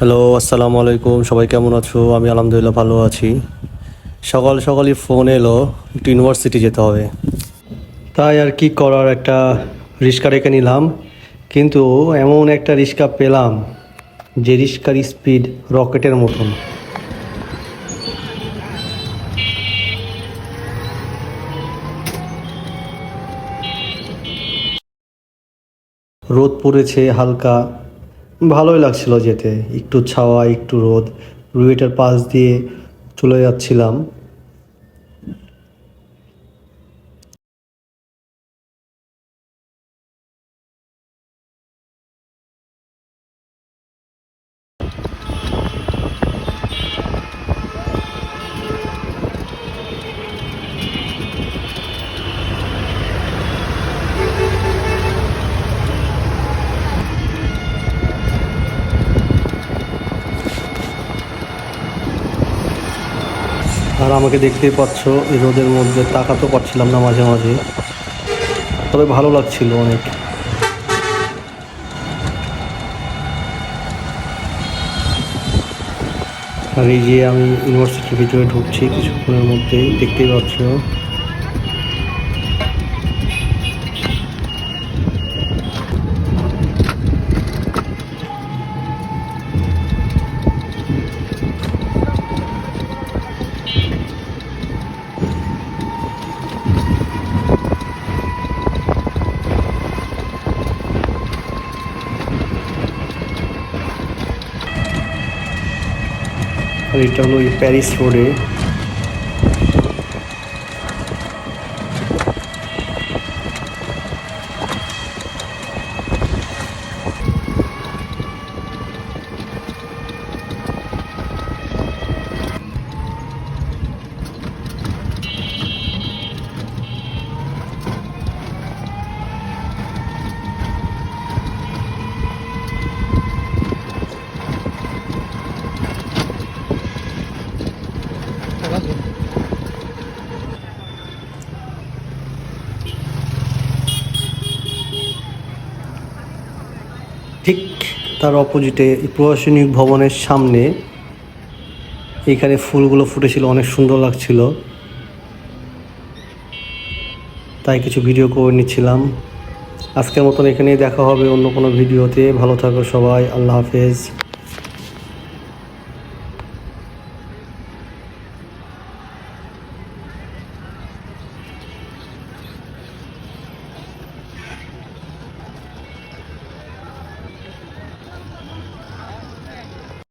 Hello আসসালামু আলাইকুম। সবাই কেমন আছো? আমি আলহামদুলিল্লাহ ভালো আছি। সকাল সকালই ফোন এলো, একটু ইউনিভার্সিটি যেতে হবে। তাই আর কি করার একটা রিক্সা রেখে নিলাম। কিন্তু এমন একটা রিক্সা পেলাম, যে রিক্সার স্পিড রকেটের মতন। রোদ পড়েছে হালকা। ভালোই লাগছিল যেতে। একটু ছাওয়া একটু রোদ। রুয়েটের পাশ দিয়ে চলে যাচ্ছিলাম। আর আমাকে দেখতেই পাচ্ছ, এই রোদের মধ্যে তাকাতো পারছিলাম না মাঝে মাঝে। তবে ভালো লাগছিল অনেক। আর এই যে আমি ইউনিভার্সিটির ভিতরে ঢুকছি, কিছুক্ষণের মধ্যেই দেখতেই পাচ্ছ। এটা হলো প্যারিস রোডে ঠিক তার অপোজিটে প্রশাসনিক ভবনের সামনে এখানে ফুলগুলো ফুটেছিল, অনেক সুন্দর লাগছিল। তাই কিছু ভিডিও করে নিচ্ছিলাম। আজকের মতন এখানেই দেখা হবে অন্য কোনো ভিডিওতে ভালো থাকো সবাই, আল্লাহ হাফেজ।